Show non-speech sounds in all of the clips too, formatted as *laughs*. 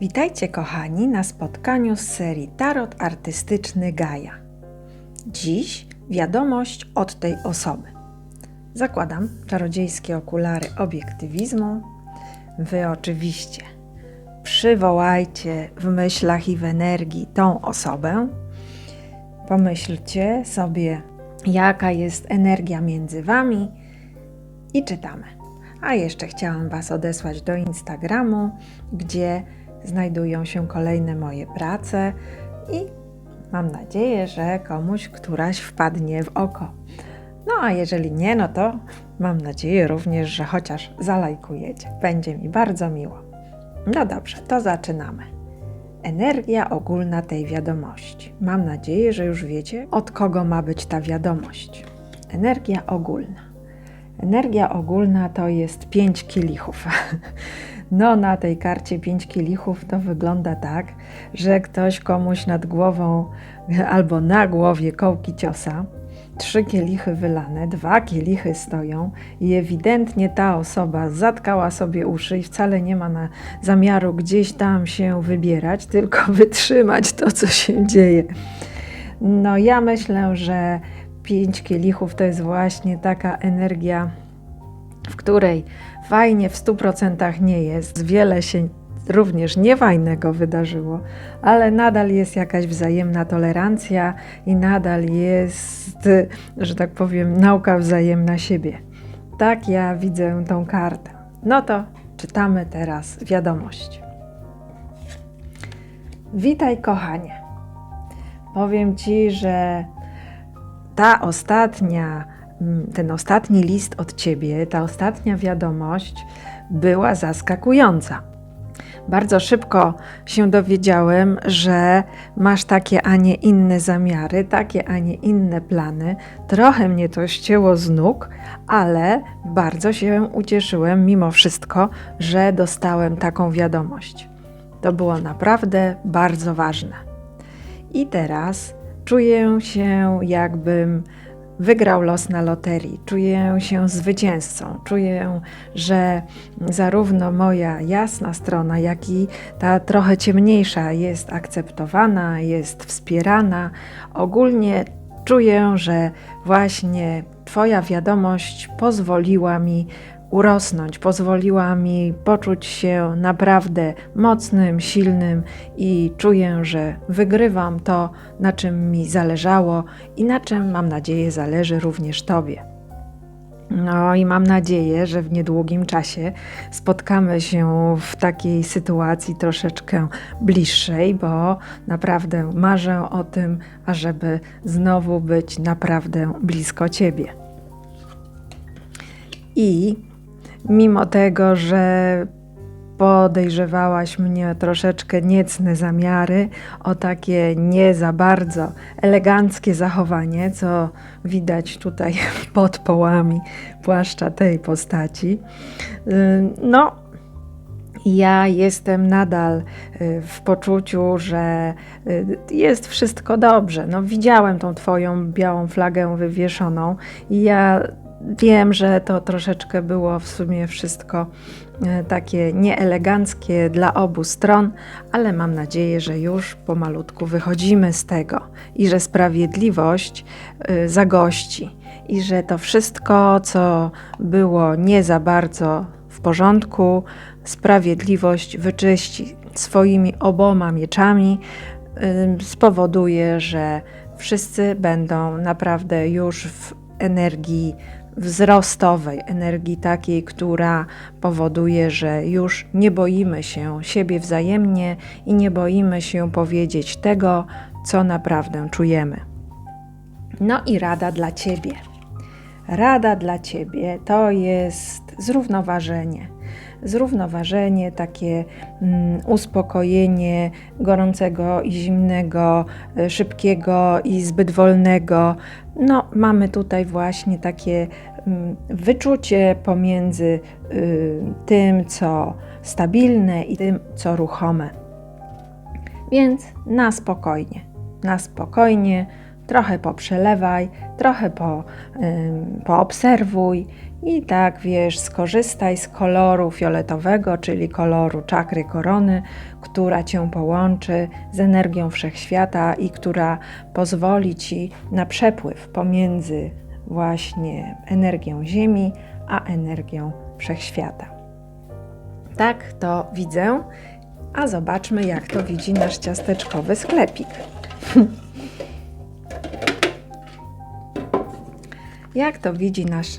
Witajcie kochani na spotkaniu z serii Tarot Artystyczny Gaja. Dziś wiadomość od tej osoby. Zakładam czarodziejskie okulary obiektywizmu. Wy oczywiście przywołajcie w myślach i w energii tą osobę. Pomyślcie sobie, jaka jest energia między Wami i czytamy. A jeszcze chciałam Was odesłać do Instagramu, gdzie znajdują się kolejne moje prace i mam nadzieję, że komuś któraś wpadnie w oko. No a jeżeli nie, no to mam nadzieję również, że chociaż zalajkujecie. Będzie mi bardzo miło. No dobrze, to zaczynamy. Energia ogólna tej wiadomości. Mam nadzieję, że już wiecie, od kogo ma być ta wiadomość. Energia ogólna. Energia ogólna to jest pięć kielichów. *laughs* No, na tej karcie pięć kielichów to wygląda tak, że ktoś komuś nad głową albo na głowie kołki ciosa, trzy kielichy wylane, dwa kielichy stoją i ewidentnie ta osoba zatkała sobie uszy i wcale nie ma na zamiaru gdzieś tam się wybierać, tylko *laughs* wytrzymać to, co się dzieje. No, ja myślę, że pięć kielichów to jest właśnie taka energia, w której fajnie w 100% nie jest, wiele się również niefajnego wydarzyło, ale nadal jest jakaś wzajemna tolerancja i nadal jest, że tak powiem, nauka wzajemna siebie. Tak ja widzę tą kartę. No to czytamy teraz wiadomość. Witaj, kochanie. Powiem ci, że ta ostatnia ten ostatni list od ciebie, ta ostatnia wiadomość była zaskakująca. Bardzo szybko się dowiedziałem, że masz takie, a nie inne zamiary, takie, a nie inne plany. Trochę mnie to ścięło z nóg, ale bardzo się ucieszyłem mimo wszystko, że dostałem taką wiadomość. To było naprawdę bardzo ważne. I teraz czuję się, jakbym wygrał los na loterii. Czuję się zwycięzcą. Czuję, że zarówno moja jasna strona, jak i ta trochę ciemniejsza jest akceptowana, jest wspierana. Ogólnie czuję, że właśnie Twoja wiadomość pozwoliła mi urosnąć, pozwoliła mi poczuć się naprawdę mocnym, silnym i czuję, że wygrywam to, na czym mi zależało i na czym mam nadzieję zależy również Tobie. No i mam nadzieję, że w niedługim czasie spotkamy się w takiej sytuacji troszeczkę bliższej, bo naprawdę marzę o tym, ażeby znowu być naprawdę blisko Ciebie. I mimo tego, że podejrzewałaś mnie troszeczkę niecne zamiary, o takie nie za bardzo eleganckie zachowanie, co widać tutaj *laughs* pod połami płaszcza tej postaci. No, ja jestem nadal y, w poczuciu, że y, jest wszystko dobrze. No, widziałem tą Twoją białą flagę wywieszoną i ja Wiem, że to troszeczkę było w sumie wszystko e, takie nieeleganckie dla obu stron, ale mam nadzieję, że już pomalutku wychodzimy z tego i że sprawiedliwość e, zagości i że to wszystko, co było nie za bardzo w porządku, sprawiedliwość wyczyści swoimi oboma mieczami, spowoduje, że wszyscy będą naprawdę już w energii wzrostowej, energii takiej, która powoduje, że już nie boimy się siebie wzajemnie i nie boimy się powiedzieć tego, co naprawdę czujemy. No i rada dla Ciebie. Rada dla Ciebie to jest zrównoważenie zrównoważenie, takie mm, uspokojenie gorącego i zimnego, e, szybkiego i zbyt wolnego. No, mamy tutaj właśnie takie wyczucie pomiędzy y, tym, co stabilne i tym, co ruchome. Więc na spokojnie, na spokojnie, trochę poprzelewaj, trochę po, poobserwuj I tak wiesz, skorzystaj z koloru fioletowego, czyli koloru czakry korony, która cię połączy z energią wszechświata i która pozwoli ci na przepływ pomiędzy właśnie energią Ziemi a energią wszechświata. Tak to widzę, a zobaczmy, jak to widzi nasz ciasteczkowy sklepik. *laughs* jak to widzi nasz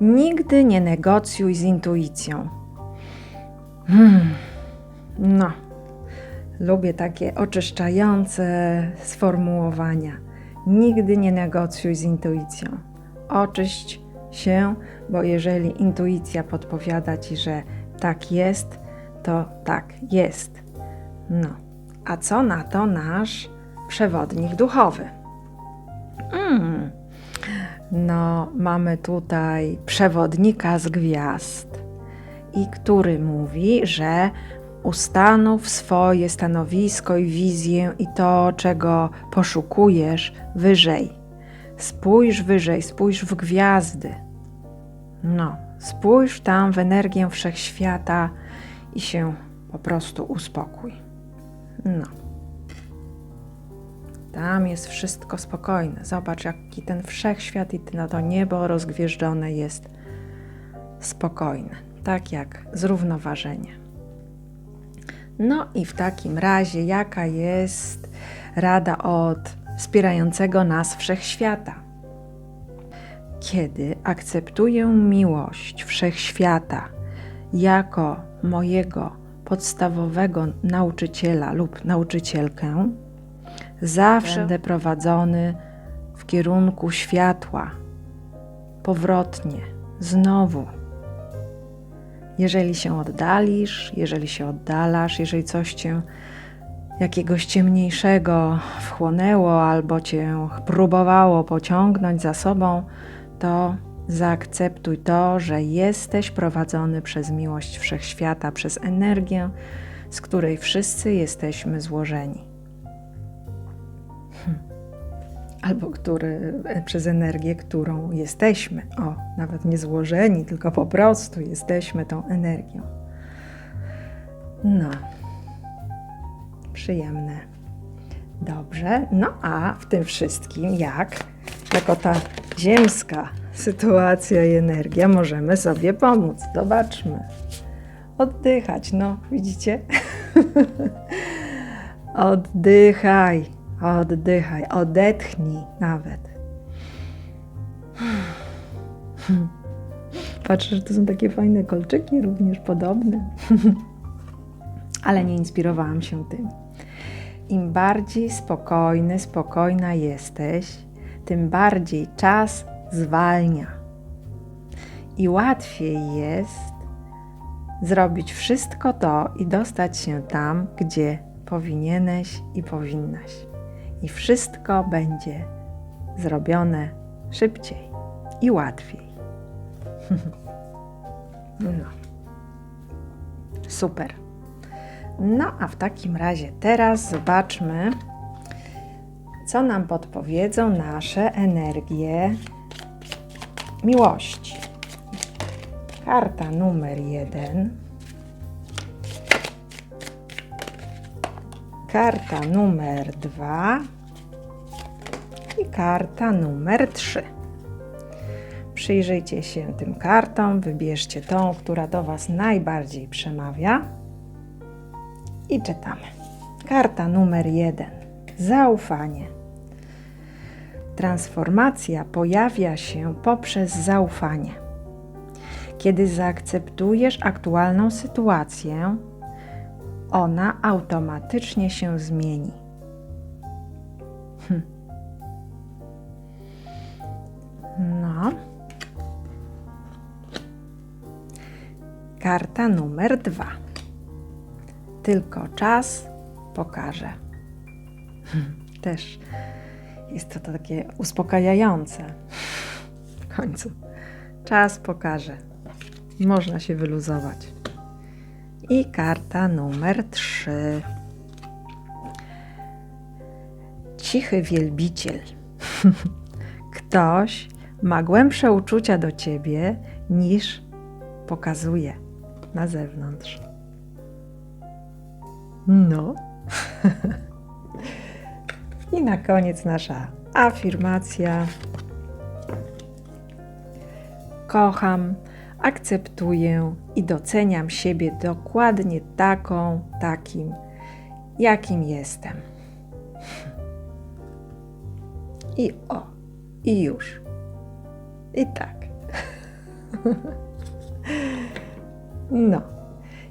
Nigdy nie negocjuj z intuicją. Hmm. No, lubię takie oczyszczające sformułowania. Nigdy nie negocjuj z intuicją. Oczyść się, bo jeżeli intuicja podpowiada ci, że tak jest, to tak jest. No, a co na to nasz przewodnik duchowy? Mm. No, mamy tutaj przewodnika z gwiazd, i który mówi, że ustanów swoje stanowisko i wizję i to, czego poszukujesz, wyżej. Spójrz wyżej, spójrz w gwiazdy. No, spójrz tam w energię wszechświata i się po prostu uspokój. No. Tam jest wszystko spokojne. Zobacz, jaki ten wszechświat i na to niebo rozgwieżdżone jest spokojne, tak jak zrównoważenie. No i w takim razie, jaka jest rada od wspierającego nas wszechświata? Kiedy akceptuję miłość wszechświata jako mojego podstawowego nauczyciela lub nauczycielkę, zawsze będę prowadzony w kierunku światła, powrotnie, znowu. Jeżeli się oddalisz, jeżeli się oddalasz, jeżeli coś cię jakiegoś ciemniejszego wchłonęło albo cię próbowało pociągnąć za sobą, to zaakceptuj to, że jesteś prowadzony przez miłość wszechświata, przez energię, z której wszyscy jesteśmy złożeni. albo który, e, przez energię, którą jesteśmy. O, nawet nie złożeni, tylko po prostu jesteśmy tą energią. No, przyjemne. Dobrze, no a w tym wszystkim, jak jako ta ziemska sytuacja i energia możemy sobie pomóc? Zobaczmy. Oddychać, no, widzicie? *laughs* Oddychaj Oddychaj, odetchnij nawet. Patrzę, że to są takie fajne kolczyki, również podobne. *laughs* Ale nie inspirowałam się tym. Im bardziej spokojny, spokojna jesteś, tym bardziej czas zwalnia. I łatwiej jest zrobić wszystko to i dostać się tam, gdzie powinieneś i powinnaś i wszystko będzie zrobione szybciej i łatwiej. *laughs* No. Super. No a w takim razie teraz zobaczmy, co nam podpowiedzą nasze energie miłości. Karta numer jeden karta numer dwa i karta numer trzy. Przyjrzyjcie się tym kartom, wybierzcie tą, która do Was najbardziej przemawia i czytamy. Karta numer jeden. Zaufanie. Transformacja pojawia się poprzez zaufanie. Kiedy zaakceptujesz aktualną sytuację, ona automatycznie się zmieni. Hm. No. Karta numer dwa. Tylko czas pokaże. *laughs* Też jest to takie uspokajające. W końcu. Czas pokaże. Można się wyluzować. I karta numer 3. Cichy wielbiciel. *laughs* Ktoś ma głębsze uczucia do ciebie niż pokazuje na zewnątrz. No. *laughs* I na koniec nasza afirmacja. Kocham, akceptuję i doceniam siebie dokładnie taką, takim, jakim jestem. I o, i już. I tak. *laughs* No.